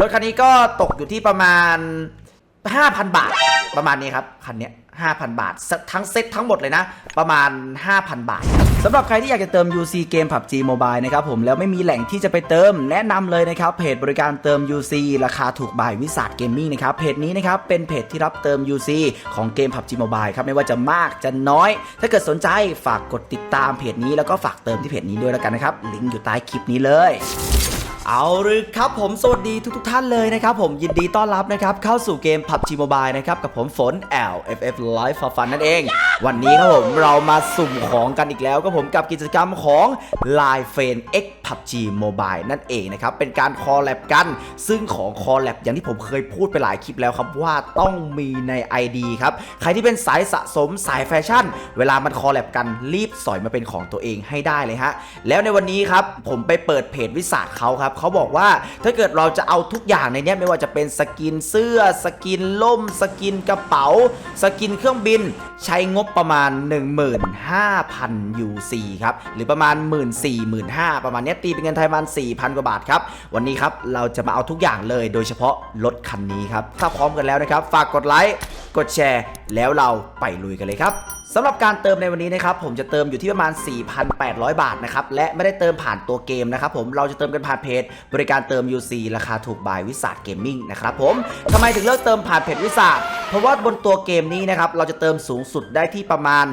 รถคันนี้ก็ตกอยู่ที่ประมาณ 5,000 บาท ประมาณนี้ครับ คันนี้5,000 บาท ทั้งเซ็ตทั้งหมดเลยนะ ประมาณ 5,000 บาทสำหรับใครที่อยากจะเติม UC เกม PUBG Mobile นะครับผมแล้วไม่มีแหล่งที่จะไปเติม แนะนำเลยนะครับเพจบริการเติม UC ราคาถูกบายวิสาทเกมมิ่งนะครับเพจนี้นะครับเป็นเพจที่รับเติม UC ของเกม PUBG Mobile ครับไม่ว่าจะมากจะน้อย ถ้าเกิดสนใจฝากกดติดตามเพจนี้แล้วก็ฝากเติมที่เพจนี้ด้วยแล้วกันนะครับลิงก์อยู่ใต้คลิปนี้เลย เอาหรือครับผมสวัสดีทุกทท่านเลยนะครับผมยินดีต้อนรับนะครับเข้าสู่เกม PUBG Mobile นะครับกับผมฝน L F F Live for Fun นั่นเอง วันนี้ครับผมเรามาสุ่มของกันอีกแล้วก็ผมกับกิจกรรมของ Line f r i e n X PUBG Mobile นั่นเองนะครับ เป็นการคอลแลบกัน ซึ่งของคอลแลบอย่างที่ผมเคยพูดไปหลายคลิปแล้วครับว่าต้องมีใน ID ครับ ใครที่เป็นสายสะสมสายแฟชั่น เวลามันคอลแลบกันรีบสอยมาเป็นของตัวเองให้ได้เลยฮะ แล้วในวันนี้ครับผมไปเปิดเพจวิสาเขาครับเขาบอกว่าถ้าเกิดเราจะเอาทุกอย่างในนี้ไม่ว่าจะเป็นสกินเสื้อสกินล่ม สกินกระเป๋า สกินเครื่องบิน ใช้งบประมาณ 15,000 UC ครับ หรือประมาณ 1 4 0 0 0 15,000ประมาณเนี้ยตีเป็นเงินไทยประมาณ 4,000 กว่าบาทครับ วันนี้ครับ เราจะมาเอาทุกอย่างเลยโดยเฉพาะรถคันนี้ครับ ถ้าพร้อมกันแล้วนะครับ ฝากกดไลค์ กดแชร์ แล้วเราไปลุยกันเลยครับ สำหรับการเติมในวันนี้นะครับผมจะเติมอยู่ที่ประมาณ 4,800 บาทนะครับและไม่ได้เติมผ่านตัวเกมนะครับผมเราจะเติมกันผ่านเพจ บริการเติม UC ราคาถูกบายวิสาทเกมมิ่งนะครับผมทำไมถึงเลือกเติมผ่านเพจวิสาทเพราะว่าบนตัวเกมนี้นะครับเราจะเติมสูงสุดได้ที่ประมาณ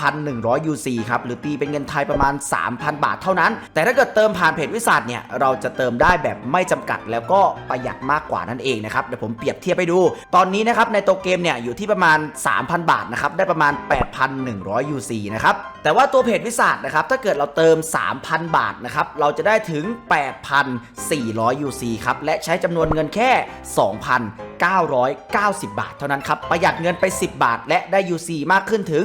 8,100 UC ครับหรือตีเป็นเงินไทยประมาณ 3,000 บาทเท่านั้น แต่ถ้าเกิดเติมผ่านเพจวิสาทเนี่ยเราจะเติมได้แบบไม่จำกัดแล้วก็ประหยัดมากกว่านั่นเองนะครับเดี๋ยวผมเปรียบเทียบให้ดู ตอนนี้นะครับในตัวเกมเนี่ยอยู่ที่ประมาณ 3,000 บาทนะครับได้ประมาณ8,100 UC นะครับ แต่ว่าตัวเพจวิสาทนะครับ ถ้าเกิดเราเติม 3,000 บาทนะครับ เราจะได้ถึง 8,400 UC ครับ และใช้จำนวนเงินแค่ 2,990 บาท เท่านั้นครับ ประหยัดเงินไป 10 บาท และได้ UC มากขึ้นถึง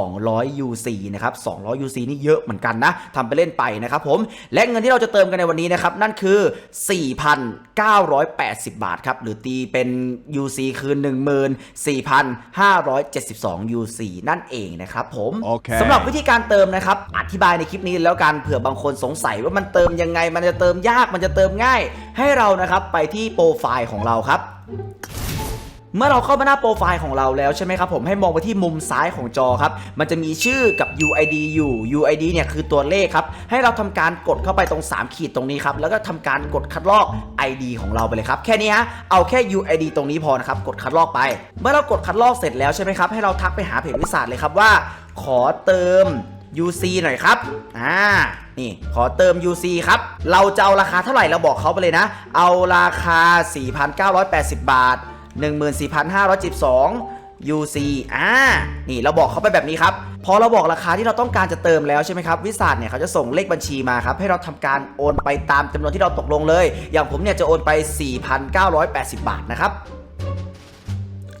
200 UC นะครับ 200 UC นี่เยอะเหมือนกันนะทำไปเล่นไปนะครับผม และเงินที่เราจะเติมกันในวันนี้นะครับ นั่นคือ 4,980 บาทครับ หรือตีเป็น UC คือ 14,572 UC นั่นเองนะครับผมโอเคสำหรับวิธีการเติมนะครับ อธิบายในคลิปนี้แล้วกันเผื่อบางคนสงสัยว่ามันเติมยังไง มันจะเติมยากมันจะเติมง่าย ให้เรานะครับไปที่โปรไฟล์ของเราครับ เมื่อเราเข้ามาหน้าโปรไฟล์ของเราแล้วใช่ไหมครับผมให้มองไปที่มุมซ้ายของจอครับมันจะมีชื่อกับ UID อยู่ UID เนี่ยคือตัวเลขครับให้เราทำการกดเข้าไปตรง 3 ขีดตรงนี้ครับแล้วก็ทำการกดคัดลอก ID ของเราไปเลยครับแค่นี้ฮะเอาแค่ UID ตรงนี้พอนะครับกดคัดลอกไป เมื่อเรากดคัดลอกเสร็จแล้วใช่ไหมครับให้เราทักไปหาเพจวิสาทเลยครับว่า ขอเติม UC หน่อยครับ อ่า นี่ ขอเติม UC ครับ เราจะเอาราคาเท่าไหร่ เราบอกเขาไปเลยนะ เอาราคา 4,980 บาท 14,512 UC อ่า นี่เราบอกเขาไปแบบนี้ครับ พอเราบอกราคาที่เราต้องการจะเติมแล้วใช่ไหมครับวิสาทเนี่ยเขาจะส่งเลขบัญชีมาครับให้เราทำการโอนไปตามจำนวนที่เราตกลงเลย อย่างผมเนี่ยจะโอนไป 4,980 บาทนะครับ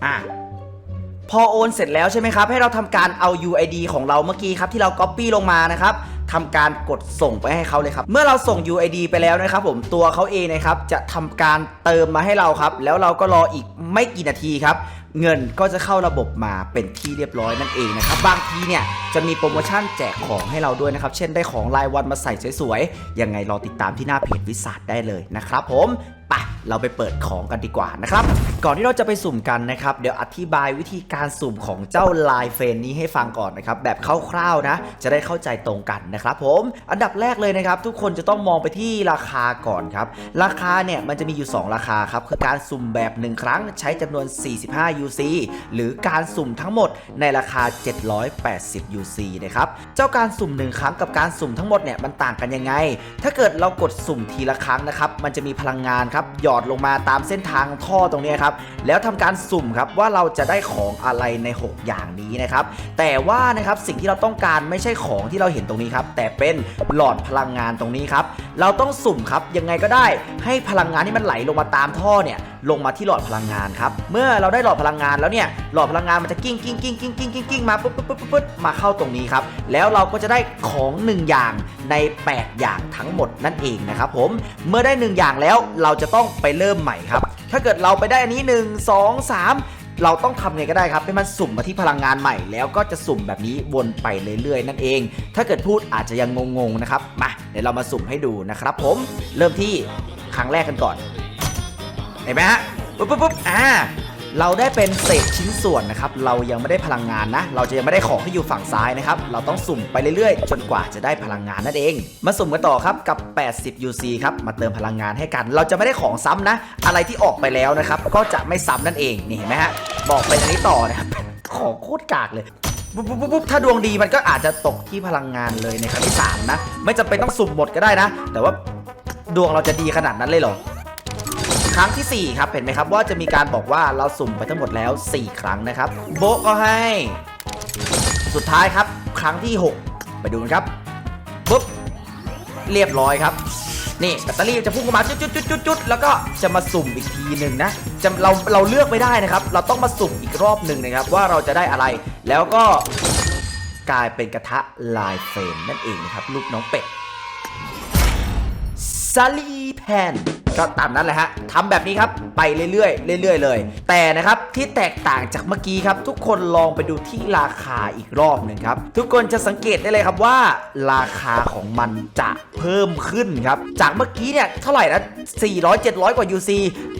อ่าพอโอนเสร็จแล้วใช่ไหมครับ ให้เราทำการเอา UID ของเราเมื่อกี้ครับที่เรา Copy ลงมานะครับ ทำการกดส่งไปให้เขาเลยครับ เมื่อเราส่ง UID ไปแล้วนะครับผมตัวเขาเองนะครับจะทำการเติมมาให้เราครับ แล้วเราก็รออีกไม่กี่นาทีครับ เงินก็จะเข้าระบบมาเป็นที่เรียบร้อยนั่นเองนะครับบางทีเนี่ยจะมีโปรโมชั่นแจกของให้เราด้วยนะครับ เช่นได้ของรายวันมาใส่สวยๆยังไงรอติดตามที่หน้าเพจวิสาทได้เลยนะครับผมไป เราไปเปิดของกันดีกว่านะครับ ก่อนที่เราจะไปสุ่มกันนะครับ เดี๋ยวอธิบายวิธีการสุ่มของเจ้าลายเฟนนี้ให้ฟังก่อนนะครับ แบบคร่าวๆนะ จะได้เข้าใจตรงกันนะครับผม อันดับแรกเลยนะครับ ทุกคนจะต้องมองไปที่ราคาก่อนครับ ราคาเนี่ยมันจะมีอยู่ 2 ราคาครับ คือการสุ่มแบบ 1 ครั้งใช้จำนวน 45 UC หรือการสุ่มทั้งหมดในราคา 780 UC นะครับ เจ้าการสุ่ม 1 ครั้งกับการสุ่มทั้งหมดเนี่ยมันต่างกันยังไง ถ้าเกิดเรากดสุ่มทีละครั้งนะครับ มันจะมีพลังงานครับหยอดลงมาตามเส้นทางท่อตรงนี้ครับแล้วทำการสุ่มครับว่าเราจะได้ของอะไรใน 6 อย่างนี้นะครับแต่ว่านะครับสิ่งที่เราต้องการไม่ใช่ของที่เราเห็นตรงนี้ครับแต่เป็นหลอดพลังงานตรงนี้ครับเราต้องสุ่มครับยังไงก็ได้ให้พลังงานที่มันไหลลงมาตามท่อเนี่ย ลงมาที่หลอดพลังงานครับ เมื่อเราได้หลอดพลังงานแล้วเนี่ย หลอดพลังงานมันจะกิ้งกิ้งกิ้งกิ้งกิ้งกิ้งกิ้งมาปุ๊บปุ๊บปุ๊บปุ๊บมาเข้าตรงนี้ครับ แล้วเราก็จะได้ของหนึ่งอย่างใน 8 อย่างทั้งหมดนั่นเองนะครับผม เมื่อได้หนึ่งอย่างแล้วเราจะต้องไปเริ่มใหม่ครับ ถ้าเกิดเราไปได้อันนี้ 1 2 3เราต้องทำไงก็ได้ครับให้มันสุ่มมาที่พลังงานใหม่ แล้วก็จะสุ่มแบบนี้วนไปเรื่อยๆ นั่นเอง ถ้าเกิดพูดอาจจะยังงงๆนะครับมาเดี๋ยวเรามาสุ่มให้ดูนะครับผมเริ่มที่ครั้งแรกกันก่อน เห็นไหมฮะปุ๊บปุ๊บปุ๊บอ่าเราได้เป็นเศษชิ้นส่วนนะครับ เรายังไม่ได้พลังงานนะ เราจะยังไม่ได้ของที่อยู่ฝั่งซ้ายนะครับ เราต้องสุ่มไปเรื่อยๆ จนกว่าจะได้พลังงานนั่นเอง มาสุ่มกันต่อครับกับ 80 UC ครับ มาเติมพลังงานให้กัน เราจะไม่ได้ของซ้ำนะ อะไรที่ออกไปแล้วนะครับ ก็จะไม่ซ้ำนั่นเอง นี่เห็นไหมฮะ บอกไปอันนี้ต่อนะครับ ของโคตรกากเลยปุ๊บปุ๊บปุ๊บปุ๊บถ้าดวงดีมันก็อาจจะตกที่พลังงานเลยในครั้งที่3นะ ไม่จำเป็นต้องสุ่มหมดก็ได้นะ แต่ว่าดวงเราจะดีขนาดนั้นเลยเหรอ ครั้งทีสี่ 4 ครับ เห็นไหมครับว่าจะมีการบอกว่าเราสุ่มไปทั้งหมดแล้ว 4 ครั้งนะครับ โบะก็ให้ สุดท้ายครับ ครั้งที่ 6 ไปดูกันครับปุ๊บเรียบร้อยครับ นี่แบตเตอรี่จะพุ่งเข้ามาจุดจุดจุดจุดจุดแล้วก็จะมาสุ่มอีกทีหนึ่งนะจะเราเราเลือกไม่ได้นะครับ เราต้องมาสุ่มอีกรอบหนึ่งนะครับ ว่าเราจะได้อะไรแล้วก็กลายเป็นกระทะลายเฟรมนั่นเองนะครับ ลูกน้องเป็ดซัลลี่แพน ก็ตามนั้นแหละฮะทำแบบนี้ครับไปเรื่อยๆเรื่อย ๆ เลย แต่นะครับที่แตกต่างจากเมื่อกี้ครับทุกคนลองไปดูที่ราคาอีกรอบหนึ่งครับทุกคนจะสังเกตได้เลยครับว่า ราคาของมันจะเพิ่มขึ้นครับจากเมื่อกี้เนี่ยเท่าไหร่นะ400 700 กว่า UC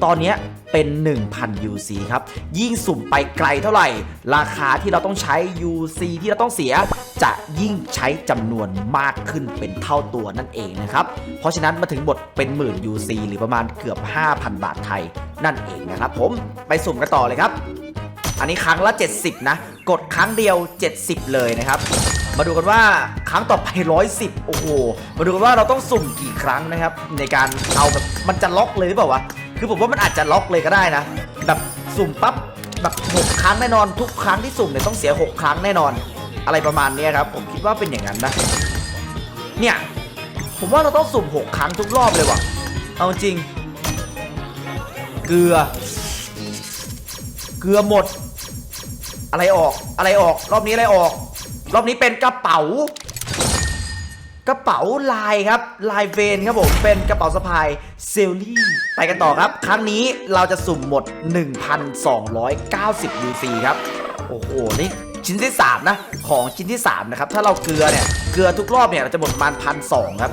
ตอนนี้เป็น 1,000 UC ครับ ยิ่งสุ่มไปไกลเท่าไหร่ ราคาที่เราต้องใช้ UC ที่เราต้องเสีย จะยิ่งใช้จำนวนมากขึ้นเป็นเท่าตัวนั่นเองนะครับ เพราะฉะนั้นมาถึงบทเป็นหมื่น UC หรือประมาณเกือบ 5,000 บาทไทยนั่นเองนะครับผมไปสุ่มกันต่อเลยครับ อันนี้ครั้งละ 70 นะ กดครั้งเดียว 70 เลยนะครับ มาดูกันว่าครั้งต่อไป 110 โอ้โห มาดูกันว่าเราต้องสุ่มกี่ครั้งนะครับ ในการเอาแบบมันจะล็อกเลยหรือเปล่าวะคือผมว่ามันอาจจะล็อกเลยก็ได้นะ แบบสุ่มปั๊บแบบ 6 ครั้งแน่นอนทุกครั้งที่สุ่มเนี่ยต้องเสีย 6 ครั้งแน่นอน อะไรประมาณนี้ครับผมคิดว่าเป็นอย่างนั้นนะ เนี่ยผมว่าเราต้องสุ่ม 6 ครั้งทุกรอบเลยว่ะ เอาจริง เกลือ เกลือหมด อะไรออก อะไรออก รอบนี้อะไรออก รอบนี้เป็นกระเป๋า กระเป๋าลายครับ ลายเวนครับผม เป็นกระเป๋าสะพายเซลลี่ ไปกันต่อครับ ครั้งนี้เราจะสุ่มหมด 1,290 UC ครับ โอ้โห นี่ชิ้นที่ 3 นะ ของชิ้นที่ 3 นะครับ ถ้าเราเกลือเนี่ย เกลือทุกรอบเนี่ยเราจะหมดประมาณพันสครับ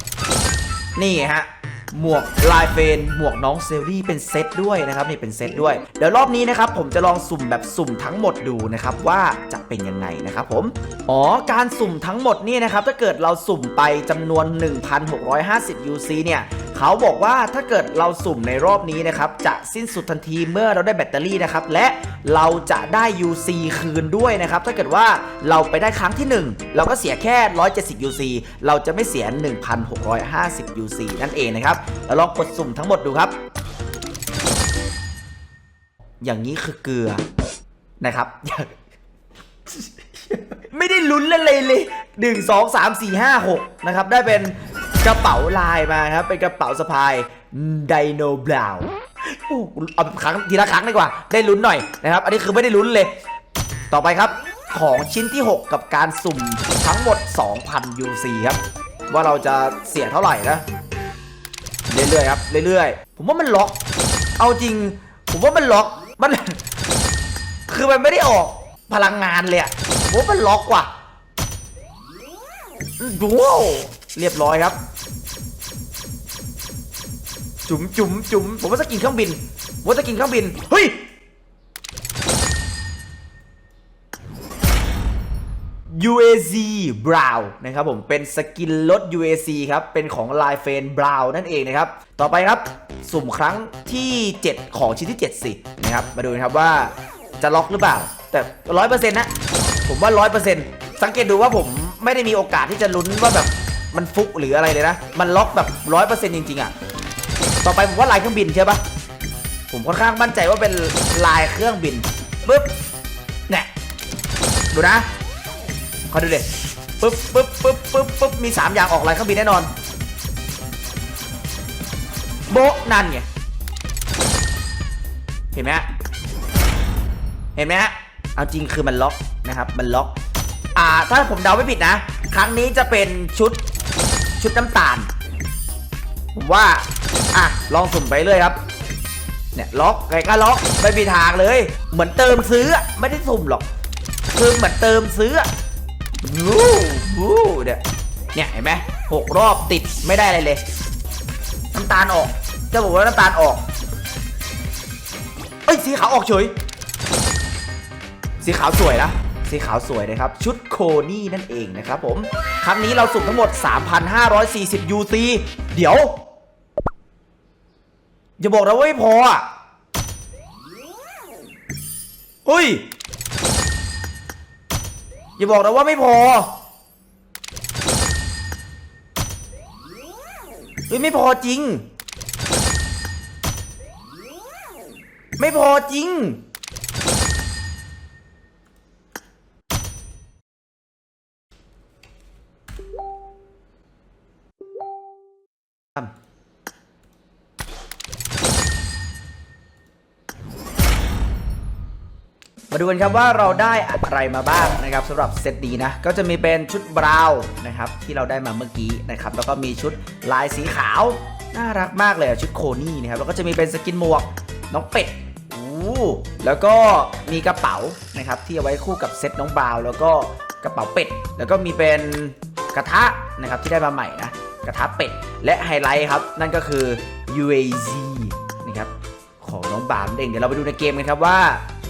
นี่ฮะ หมวกลายเฟนหมวกน้องเซลลี่เป็นเซตด้วยนะครับนี่เป็นเซตด้วย เดี๋ยวรอบนี้นะครับผมจะลองสุ่มแบบสุ่มทั้งหมดดูนะครับว่าจะเป็นยังไงนะครับผมอ๋อการสุ่มทั้งหมดนี่นะครับถ้าเกิดเราสุ่มไปจำนวน 1,650 UC เนี่ยเขาบอกว่าถ้าเกิดเราสุ่มในรอบนี้นะครับจะสิ้นสุดทันทีเมื่อเราได้แบตเตอรี่นะครับและเราจะได้ UC คืนด้วยนะครับถ้าเกิดว่าเราไปได้ครั้งที่ 1 เราก็เสียแค่ 170 UC เราจะไม่เสีย 1,650 UC นั่นเองนะครับแล้วลองกดสุ่มทั้งหมดดูครับ อย่างนี้คือเกลือนะครับ ไม่ได้ลุ้นอะไรเลยหนึ่งสองสามสี่ห้าหกนะครับ ได้เป็นกระเป๋าลายมาครับ เป็นกระเป๋าสะพายไดโนบราวเอาครั้งทีละครั้งดีกว่า ได้ลุ้นหน่อยนะครับ อันนี้คือไม่ได้ลุ้นเลย ต่อไปครับของชิ้นที่ 6 กับการสุ่มทั้งหมด 2,000 UC ครับ ว่าเราจะเสียเท่าไหร่นะ เรื่อยๆครับเรื่อยๆผมว่ามันล็อก เอาจริง ผมว่ามันล็อกมัน คือมันไม่ได้ออกพลังงานเลยอะผมว่ามันล็อกว่ะดูเรียบร้อยครับ จุ๋มจุ๋มจุ๋มผมว่าจะกินเครื่องบินผมว่าจะกินเครื่องบินเฮ้ย UAC Brown นะครับผมเป็นสกินลด UAC ครับ เป็นของลายเฟน Brown นั่นเองนะครับ ต่อไปครับ สุ่มครั้งที่ 7 ของชิ้นที่ 7 สินะครับ มาดูนะครับว่าจะล็อกหรือเปล่า แต่ร้อยเปอร์เซ็นต์นะ ผมว่าร้อยเปอร์เซ็นต์สังเกตดูว่าผมไม่ได้มีโอกาสที่จะลุ้นว่าแบบมันฟุกหรืออะไรเลยนะ มันล็อกแบบร้อยเปอร์เซ็นต์จริงๆอะ ต่อไปผมว่าลายเครื่องบินใช่ปะผมค่อนข้างมั่นใจว่าเป็นลายเครื่องบินปึ๊บเนี่ยดูนะ คอดูเลยปึ๊บปึ๊บปึ๊บปึ๊บปึ๊บมี 3 อย่างออกลายเครื่องบินแน่นอน โบนั่นไง เห็นไหมฮะ เห็นไหมฮะ เอาจริงคือมันล็อกนะครับ มันล็อก อ่า ถ้าผมเดาไม่ผิดนะ ครั้งนี้จะเป็นชุดชุดน้ำตาล ผมว่า อะ ลองสุ่มไปเรื่อยครับ เนี่ยล็อกใครก็ล็อก ไม่มีทางเลย เหมือนเติมซื้อ ไม่ได้สุ่มหรอก คือเหมือนเติมซื้อ อะวู้วู้เนี่ยเนี่ยเห็นไหมหกรอบติดไม่ได้อะไรเลย น้ำตาลออกจะบอกว่าน้ำตาลออก เอ้ยสีขาวออกเฉย สีขาวสวยนะสีขาวสวยนะครับ ชุดโคนี่นั่นเองนะครับผม ครั้งนี้เราสุ่มทั้งหมด 3,540 UC เดี๋ยว อย่าบอกนะว่าไม่พออะเฮ้ย อย่าบอกนะว่าไม่พอเฮ้ยไม่พอจริง ไม่พอจริงทำ มาดูกันครับว่าเราได้อะไรมาบ้างนะครับสำหรับเซตนี้นะก็จะมีเป็นชุดบราวน์นะครับที่เราได้มาเมื่อกี้นะครับแล้วก็มีชุดลายสีขาวน่ารักมากเลยชุดโคนี่นะครับแล้วก็จะมีเป็นสกินหมวกน้องเป็ดอู้แล้วก็มีกระเป๋านะครับที่เอาไว้คู่กับเซตน้องบราวน์แล้วก็กระเป๋าเป็ด แล้วก็มีเป็นกระทะนะครับที่ได้มาใหม่นะกระทะเป็ดและไฮไลท์ครับนั่นก็คือ UAZ นะครับของน้องบามเองเดี๋ยวเราไปดูในเกมกันครับว่า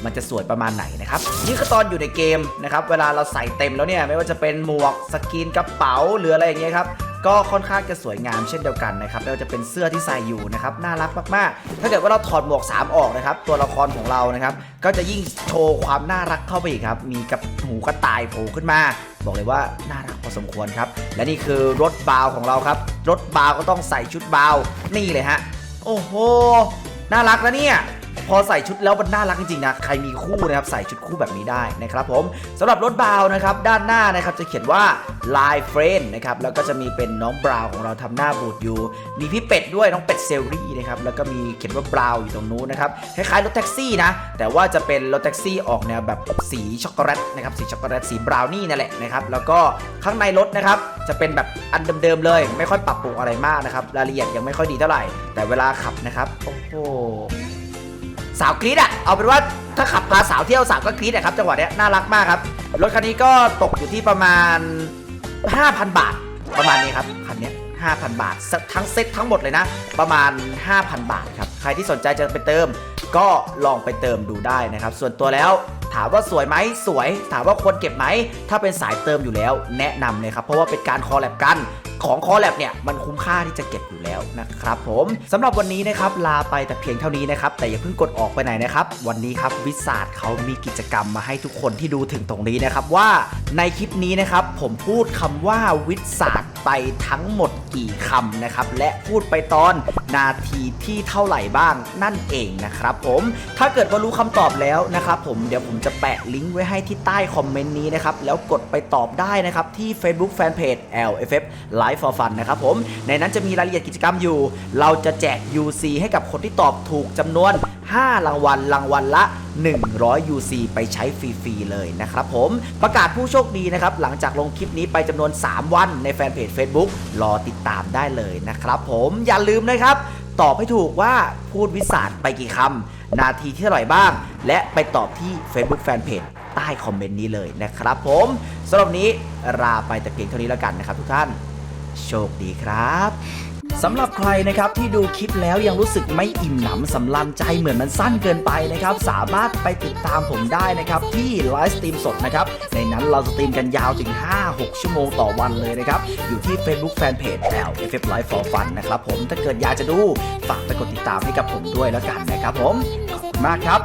มันจะสวยประมาณไหนนะครับนี่คือตอนอยู่ในเกมนะครับเวลาเราใส่เต็มแล้วเนี่ยไม่ว่าจะเป็นหมวกสกินกระเป๋าหรืออะไรอย่างเงี้ยครับก็ค่อนข้างจะสวยงามเช่นเดียวกันนะครับไม่ว่าจะเป็นเสื้อที่ใส่อยู่นะครับน่ารักมากๆ ถ้าเกิดว่าเราถอดหมวก 3 ออกนะครับตัวละครของเรานะครับก็จะยิ่งโชว์ความน่ารักเข้าไปอีกครับมีกับหูกระต่ายโผล่ขึ้นมา บอกเลยว่าน่ารักพอสมควรครับและนี่คือรถบาวของเราครับรถบาวก็ต้องใส่ชุดบาวนี่เลยฮะโอ้โหน่ารักนะเนี่ย พอใส่ชุดแล้วมันน่ารักจริงๆนะใครมีคู่นะครับใส่ชุดคู่แบบนี้ได้นะครับผมสำหรับรถบราวนะครับด้านหน้านะครับจะเขียนว่า Line Friend นะครับแล้วก็จะมีเป็นน้องบราวของเราทำหน้าบูดอยู่ มีพี่เป็ดด้วยน้องเป็ดเซลลี่นะครับแล้วก็มีเขียนว่าบราวอยู่ตรงนู้นนะครับคล้ายๆรถแท็กซี่นะแต่ว่าจะเป็นรถแท็กซี่ออกแนวแบบสีช็อกโกแลตนะครับสีช็อกโกแลตสีบราวนี่นั่นแหละนะครับแล้วก็ข้างในรถนะครับจะเป็นแบบอันเดิมๆเลย ไม่ค่อยปรับปรุงอะไรมากนะครับรายละเอียดยังไม่ค่อยดีเท่าไหร่ แต่เวลาขับนะครับโอ้โห สาวกรี๊ดอะเอาเป็นว่าถ้าขับพาสาวเที่ยวสาวก็กรี๊ดอะครับจังหวะเนี้ยน่ารักมากครับ รถคันนี้ก็ตกอยู่ที่ประมาณ 5,000 บาท ประมาณนี้ครับคันเนี้ย5,000 บาท ทั้งเซ็ตทั้งหมดเลยนะ ประมาณ 5,000 บาทครับ ใครที่สนใจจะไปเติม ก็ลองไปเติมดูได้นะครับ ส่วนตัวแล้วถามว่าสวยไหมสวย ถามว่าควรเก็บไหม ถ้าเป็นสายเติมอยู่แล้ว แนะนำเลยครับ เพราะว่าเป็นการคอลแลบกัน ของคอแลบเนี่ยมันคุ้มค่าที่จะเก็บอยู่แล้วนะครับผมสำหรับวันนี้นะครับลาไปแต่เพียงเท่านี้นะครับแต่อย่าเพิ่งกดออกไปไหนนะครับวันนี้ครับวิสาดเขามีกิจกรรมมาให้ทุกคนที่ดูถึงตรงนี้นะครับว่าในคลิปนี้นะครับผมพูดคำว่าวิสาดไปทั้งหมดกี่คำนะครับและพูดไปตอนนาทีที่เท่าไหร่บ้างนั่นเองนะครับผมถ้าเกิดว่ารู้คำตอบแล้วนะครับผมเดี๋ยวผมจะแปะลิงก์ไว้ให้ที่ใต้คอมเมนต์นี้นะครับแล้วกดไปตอบได้นะครับที่ Facebook Fanpage LFF Live for Fun นะครับผม ในนั้นจะมีรายละเอียดกิจกรรมอยู่ เราจะแจก UC ให้กับคนที่ตอบถูกจำนวน 5 รางวัล รางวัลละ 100 UC ไปใช้ฟรีๆเลยนะครับผม ประกาศผู้โชคดีนะครับ หลังจากลงคลิปนี้ไปจำนวน 3 วันในแฟนเพจ Facebook รอติดตามได้เลยนะครับผมอย่าลืมนะครับ ตอบให้ถูกว่าพูดวิสาดไปกี่คำนาทีที่เท่าไหร่บ้าง และไปตอบที่ Facebook Fanpage ใต้คอมเมนต์นี้เลยนะครับผมสำหรับนี้ลาไปแต่เพียงเท่านี้แล้วกันนะครับทุกท่าน โชคดีครับสำหรับใครนะครับที่ดูคลิปแล้วยังรู้สึกไม่อิ่มหนำสำลันใจเหมือนมันสั้นเกินไปนะครับ สามารถไปติดตามผมได้นะครับที่ไลฟ์สตรีมสดนะครับ ในนั้นเราสตรีมกันยาวถึง 5-6 ชั่วโมงต่อวันเลยนะครับ อยู่ที่ Facebook Fanpage L FF Live for Fun นะครับผมถ้าเกิดอยากจะดู ฝากไปกดติดตามให้กับผมด้วยแล้วกันนะครับผม ขอบคุณมากครับ